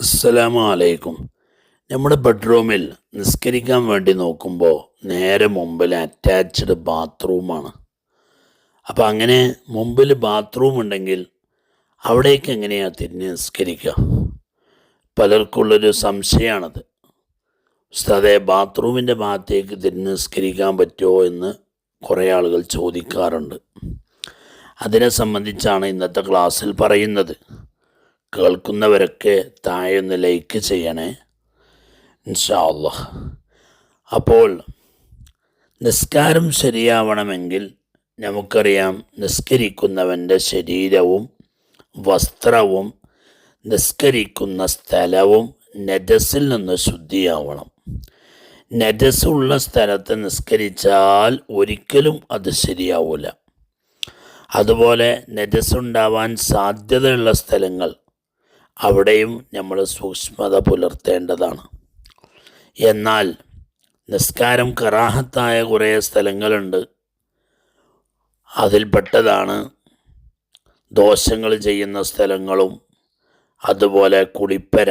അസ്സലാമു അലൈക്കും നമ്മുടെ ബെഡ്റൂമിൽ നിസ്കരിക്കാൻ വേണ്ടി നോക്കുമ്പോൾ നേരെ മുമ്പിൽ അറ്റാച്ച്ഡ് ബാത്റൂമാണ്. അപ്പോൾ അങ്ങനെ മുമ്പിൽ ബാത്റൂം ഉണ്ടെങ്കിൽ അവിടേക്ക് എങ്ങനെയാണ് തിരിഞ്ഞ് നിസ്കരിക്കുക? പലർക്കുള്ളൊരു സംശയമാണത്. ഉസ്താദെ ബാത്റൂമിന്റെ ഭാഗത്തേക്ക് തിരിഞ്ഞ് നിസ്കരിക്കാൻ പറ്റുമോ എന്ന് കുറേ ആളുകൾ ചോദിക്കാറുണ്ട്. അതിനെ സംബന്ധിച്ചാണ് ഇന്നത്തെ ക്ലാസ്സിൽ പറയുന്നത്. കേൾക്കുന്നവരൊക്കെ താഴെ ഒന്ന് ലൈക്ക് ചെയ്യണേ. ഇൻഷാല്ല അപ്പോൾ നിസ്കാരം ശരിയാവണമെങ്കിൽ നമുക്കറിയാം നിസ്കരിക്കുന്നവന്റെ ശരീരവും വസ്ത്രവും നിസ്കരിക്കുന്ന സ്ഥലവും നജസിൽ നിന്ന് ശുദ്ധിയാവണം. നജസ്സുള്ള സ്ഥലത്ത് നിസ്കരിച്ചാൽ ഒരിക്കലും അത് ശരിയാവില്ല അതുപോലെ നജസ് ഉണ്ടാവാൻ സാധ്യതയുള്ള സ്ഥലങ്ങൾ അവിടെയും നമ്മൾ സൂക്ഷ്മത പുലർത്തേണ്ടതാണ്. എന്നാൽ നിസ്കാരം കറാഹത്തായ കുറേ സ്ഥലങ്ങളുണ്ട്. അതിൽപ്പെട്ടതാണ് ദോഷങ്ങൾ ചെയ്യുന്ന സ്ഥലങ്ങളും അതുപോലെ കുളിപ്പര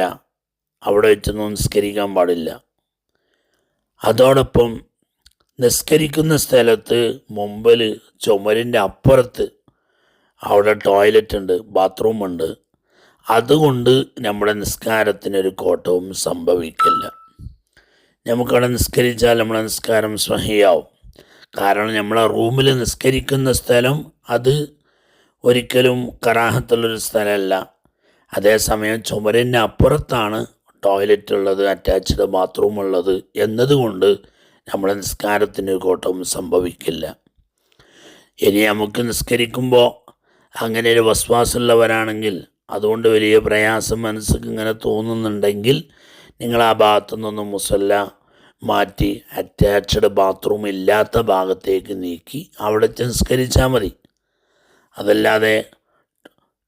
അവിടെ വെച്ച് നിസ്കരിക്കാൻ പാടില്ല. അതോടൊപ്പം നിസ്കരിക്കുന്ന സ്ഥലത്ത് മുമ്പിൽ ചുമരിന്റെ അപ്പുറത്ത് അവിടെ ടോയ്ലറ്റ് ഉണ്ട് ബാത്റൂം ഉണ്ട്. അതുകൊണ്ട് നമ്മുടെ നിസ്കാരത്തിനൊരു കോട്ടവും സംഭവിക്കില്ല. നമുക്കവിടെ നിസ്കരിച്ചാൽ നമ്മുടെ നിസ്കാരം സ്വഹിയാവും. കാരണം നമ്മളെ റൂമിൽ നിസ്കരിക്കുന്ന സ്ഥലം അത് ഒരിക്കലും കറാഹത്തുള്ളൊരു സ്ഥലമല്ല. അതേസമയം ചുമരിന്റെ അപ്പുറത്താണ് ടോയ്ലറ്റ് ഉള്ളത് അറ്റാച്ച്ഡ് ബാത്റൂം ഉള്ളത് എന്നതുകൊണ്ട് നമ്മുടെ നിസ്കാരത്തിന് കോട്ടവും സംഭവിക്കില്ല. ഇനി നമുക്ക് നിസ്കരിക്കുമ്പോൾ അങ്ങനെ ഒരു വസ്വാസമുള്ളവരാണെങ്കിൽ അതുകൊണ്ട് വലിയ പ്രയാസം മനസ്സിക്ക് ഇങ്ങനെ തോന്നുന്നുണ്ടെങ്കിൽ നിങ്ങൾ ആ ഭാഗത്തു നിന്നും മുസല്ല മാറ്റി അറ്റാച്ച്ഡ് ബാത്റൂം ഇല്ലാത്ത ഭാഗത്തേക്ക് നീക്കി അവിടെ സംസ്കരിച്ചാൽ മതി. അതല്ലാതെ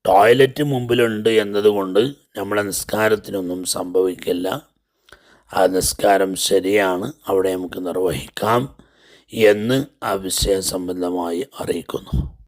ടോയ്ലറ്റ് മുമ്പിലുണ്ട് എന്നതുകൊണ്ട് നമ്മുടെ നിസ്കാരത്തിനൊന്നും സംഭവിക്കില്ല. ആ നിസ്കാരം ശരിയാണ് അവിടെ നമുക്ക് നിർവഹിക്കാം എന്ന് ആ വിഷയ സംബന്ധമായി അറിയിക്കുന്നു.